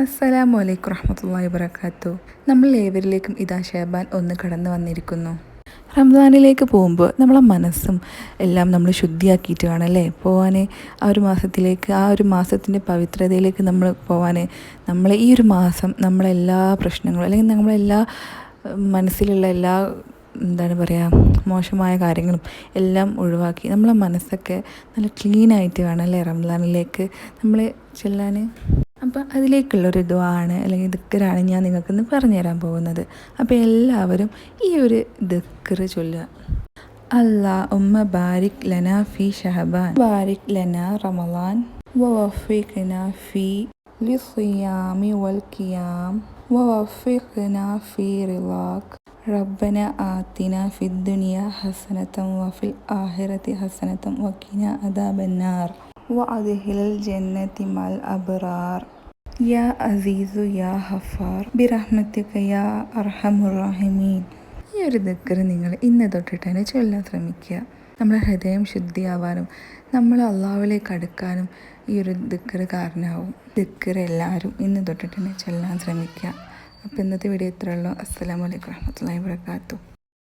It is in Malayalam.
അസ്സലാമു അലൈക്കും റഹ്മത്തുള്ളാഹി വബറകാത്തു. നമ്മൾ ഏവരിലേക്കും ഇതാ ഷേബാൻ ഒന്ന് കടന്നു വന്നിരിക്കുന്നു. റംസാനിലേക്ക് പോകുമ്പോൾ നമ്മളെ മനസ്സും എല്ലാം നമ്മൾ ശുദ്ധിയാക്കിയിട്ട് വേണം അല്ലേ? പോകാൻ ആ ഒരു മാസത്തിലേക്ക് ആ ഒരു മാസത്തിന്റെ പവിത്രതയിലേക്ക് നമ്മൾ പോകാൻ നമ്മൾ ഈ ഒരു മാസം നമ്മളെല്ലാ പ്രശ്നങ്ങളും അല്ലെങ്കിൽ നമ്മളെല്ലാ മനസ്സിലുള്ള എല്ലാ എന്താണ് പറയുക മോശമായ കാര്യങ്ങളും എല്ലാം ഒഴിവാക്കി നമ്മളെ മനസ്സൊക്കെ നല്ല ക്ലീനായിട്ട് വേണം അല്ലേ? റംസാനിലേക്ക് നമ്മൾ ചെല്ലാൻ അപ്പോൾ അതിലേക്കുള്ളൊരു ദ്വാണ് അല്ലെങ്കിൽ ദിക്കറാണ് ഞാൻ നിങ്ങൾക്കിന്ന് പറഞ്ഞുതരാൻ പോകുന്നത്. അപ്പോൾ എല്ലാവരും ഈ ഒരു ദിക്കർ ചൊല്ലുക. അല്ലാ ഉമ്മ ബാരിക് ലന ഫി ഷഹബാൻ. ബാരിക് ലന റമലാൻ വഫിഖ്ന ഫി ലിസിയാമി വൽ കിയാം വഫിഖ്ന ഫി റിലാഖ്. റബ്ബന ആത്തിന ഫി ദുനിയ ഹസനത്തം വഫിൽ ആഹിറത്തി ഹസനത്തം വക്കീന അദാബന്നാർ. وأدخل الجنة مع الأبرار يا عزيز يا غفار برحمتك يا أرحم الراحمين ഈ ഒരു ദിക്കർ നിങ്ങൾ ഇന്ന് തൊട്ടിട്ട് തന്നെ ചൊല്ലാൻ ശ്രമിക്കുക നമ്മുടെ ഹൃദയം ശുദ്ധിയാവാനും നമ്മൾ അള്ളാഹുവിലേക്ക് അടുക്കാനും ഈ ഒരു ദിക്കർ കാരണമാവും ദിക്കർ എല്ലാവരും ഇന്ന് തൊട്ടിട്ട് തന്നെ ചൊല്ലാൻ ശ്രമിക്കുക അപ്പോൾ ഇന്നത്തെ വീഡിയോ ഇത്രയുള്ളൂ അസ്സലാമലൈക്കും വറഹമത്തല്ലാ വാത്തു